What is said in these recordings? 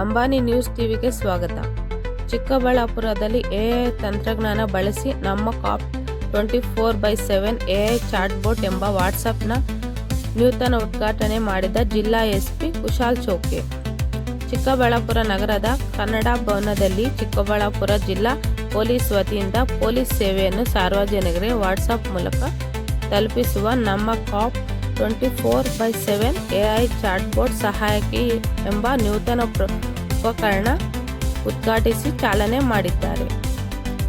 Ambani news ಟಿವಿಗೆ ಸ್ವಾಗತ. ಚಿಕ್ಕಬಳ್ಳಾಪುರದಲ್ಲಿ ಎಐ ತಂತ್ರಜ್ಞಾನ ಬಳಸಿ ನಮ್ಮ cop twenty four by seven AI chatbot ಎಂಬ ವಾಟ್ಸಪ್ನ ನೂತನ ಉದ್ಘಾಟನೆ ಮಾಡಿದ ಜಿಲ್ಲಾ ಎಸ್ಪಿ ಕುಶಾಲ್ ಚೌಕೆ. ಚಿಕ್ಕಬಳ್ಳಾಪುರ ನಗರದ ಕನ್ನಡ ಭವನದಲ್ಲಿ ಚಿಕ್ಕಬಳ್ಳಾಪುರ ಜಿಲ್ಲಾ ಪೊಲೀಸ್ ವತಿಯಿಂದ ಪೊಲೀಸ್ ಸೇವೆಯನ್ನು ಸಾರ್ವಜನಿಕರಿಗೆ ವಾಟ್ಸಪ್ ಮೂಲಕ ತಲುಪಿಸುವ ನಮ್ಮ cop twenty four by seven AI chatbot ಸಹಾಯಕಿ ಎಂಬ ನೂತನ ಉಪಕರಣ ಉದ್ಘಾಟಿಸಿ ಚಾಲನೆ ಮಾಡಿದ್ದಾರೆ.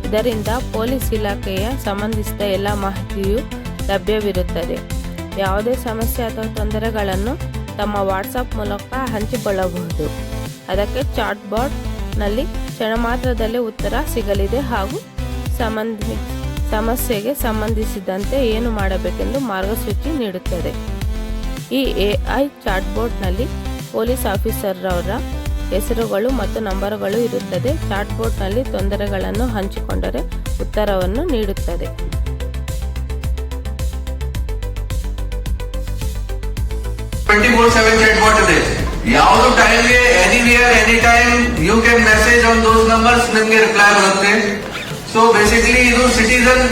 ಇದರಿಂದ ಪೊಲೀಸ್ ಇಲಾಖೆಯ ಸಂಬಂಧಿಸಿದ ಎಲ್ಲ ಮಾಹಿತಿಯು ಲಭ್ಯವಿರುತ್ತದೆ. ಯಾವುದೇ ಸಮಸ್ಯೆ ಅಥವಾ ತೊಂದರೆಗಳನ್ನು ತಮ್ಮ ವಾಟ್ಸಪ್ ಮೂಲಕ ಹಂಚಿಕೊಳ್ಳಬಹುದು. ಅದಕ್ಕೆ ಚಾಟ್ಬೋರ್ಡ್ನಲ್ಲಿ ಕ್ಷಣ ಮಾತ್ರದಲ್ಲೇ ಉತ್ತರ ಸಿಗಲಿದೆ ಹಾಗೂ ಸಂಬಂಧಿ ಸಮಸ್ಯೆಗೆ ಸಂಬಂಧಿಸಿದಂತೆ ಏನು ಮಾಡಬೇಕೆಂದು ಮಾರ್ಗಸೂಚಿ ನೀಡುತ್ತದೆ. ಈ ಎಐ ಚಾಟ್ಬೋರ್ಡ್ನಲ್ಲಿ ಪೊಲೀಸ್ ಆಫೀಸರ್ರವರ ಹೆಸರುಗಳು ಮತ್ತು ನಂಬರುಗಳು ಇರುತ್ತದೆ. ಚಾಟ್ಬೋರ್ಡ್ನಲ್ಲಿ ತೊಂದರೆಗಳನ್ನು ಹಂಚಿಕೊಂಡರೆ ಉತ್ತರವನ್ನು ನೀಡುತ್ತದೆ. ಯಾವುದು ಟೈಮ್ಗೆ anywhere any time you can message on those numbers ನಿಮಗೆ ರಿಪ್ಲೈ ಬರುತ್ತೆ. ಸೊ ಬೇಸಿಕಲಿ ಇದು ಸಿಟಿಸನ್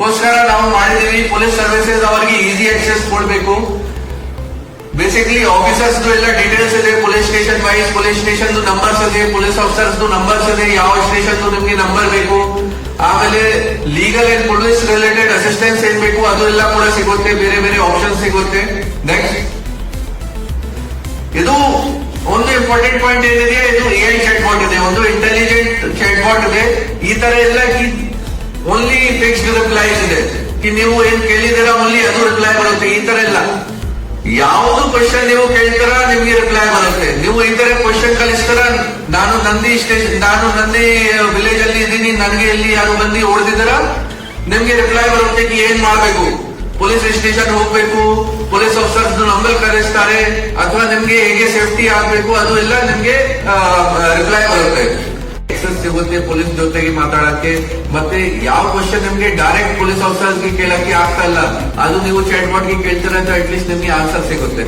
ಗೋಸ್ಕರ ನಾವು ಮಾಡಿದೀವಿ ಪೊಲೀಸ್ ಸರ್ವಿಸಸ್ ಅವರಿಗೆ ಈಸಿ ಆಕ್ಸೆಸ್ ಕೊಡಬೇಕು. ಬೇಸಿಕಲಿ ಆಫೀಸರ್ಸ್ ಎಲ್ಲ ಡೀಟೇಲ್ಸ್ ಇದೆ. Police station wise police station numbers ಇದೆ. ಪೊಲೀಸ್ ಆಫೀಸರ್ಸ್ ನಂಬರ್ಸ್ ಇದೆ. ಯಾವ ಸ್ಟೇಷನ್ ನಿಮ್ಗೆ ನಂಬರ್ ಬೇಕು. ಆಮೇಲೆ legal and police related assistance ಏನ್ ಬೇಕು, ಅದು ಎಲ್ಲ ಕೂಡ ಸಿಗುತ್ತೆ. ಬೇರೆ ಬೇರೆ ಆಪ್ಷನ್ ಸಿಗುತ್ತೆ. ನೆಕ್ಸ್ಟ್ ಇದು ಒಂದು ಇಂಪಾರ್ಟೆಂಟ್ ಪಾಯಿಂಟ್ ಏನಿದೆ? ಇದು ಎಐ ಚೆಕ್ ಬಾಟ್ ಇದೆ. ಒಂದು ಇಂಟೆಲಿಜೆಂಟ್ ಚೆಕ್ ಬಾಟ್ ಇದೆ. ಈ ತರ ಎಲ್ಲ ಓನ್ಲಿ ಫಿಕ್ಸ್ಡ್ ರಿಪ್ಲೈಸ್ ಇದೆ. ಕಿ ನೀವು ಏನ್ ಕೇಳಿದಿರಾ ಓನ್ಲಿ ಅದು ರಿಪ್ಲೈ ಬರುತ್ತೆ. ಈ ತರ ಇಲ್ಲ ಯಾವುದು ಕ್ವಶನ್ ನೀವು ಕೇಳ್ತಾರ, ನಿಮ್ಗೆ ರಿಪ್ಲೈ ಬರುತ್ತೆ. ನೀವು ಈ ತರ ಕ್ವಶನ್ ಕಲಿಸ್ತಾರ, ನಾನು ನಂದಿ ಸ್ಟೇಷನ್ ನಾನು ನಂದಿ ವಿಲೇಜ್ ಅಲ್ಲಿ ಇದ್ದೀನಿ, ನನಗೆ ಇಲ್ಲಿ ಯಾರು ಬಂದು ಹೊಡೆದಿದ್ದಾರ ನಿಮ್ಗೆ ರಿಪ್ಲೈ ಬರುತ್ತೆ, ಏನ್ ಮಾಡ್ಬೇಕು? ಪೊಲೀಸ್ ಸ್ಟೇಷನ್ ಹೋಗ್ಬೇಕು, ಪೊಲೀಸ್ ಆಫೀಸರ್ಸ್ ನಂಬರ್ ಕರೆಸ್ತಾರೆ, ಅಥವಾ ನಿಮ್ಗೆ ಹೇಗೆ ಸೇಫ್ಟಿ ಆಗ್ಬೇಕು, ಅದು ಎಲ್ಲ ನಿಮ್ಗೆ ರಿಪ್ಲೈ ಬರುತ್ತೆ. ಸಿಗುತ್ತೆ ಪೊಲೀಸ್ ಜೊತೆಗೆ ಮಾತಾಡಕ್ಕೆ, ಮತ್ತೆ ಯಾವ ಕ್ವಶನ್ ನಿಮ್ಗೆ ಡೈರೆಕ್ಟ್ ಪೊಲೀಸ್ ಆಫೀಸರ್ಸ್ ಕೇಳಕ್ಕೆ ಆಗ್ತಾ ಇಲ್ಲ, ಅದು ನೀವು ಚಾಟ್ ಮಾಡಿ ಕೇಳ್ತೀರ ಅಂತ ಅಟ್ಲೀಸ್ಟ್ ನಿಮ್ಗೆ ಆನ್ಸರ್ ಸಿಗುತ್ತೆ.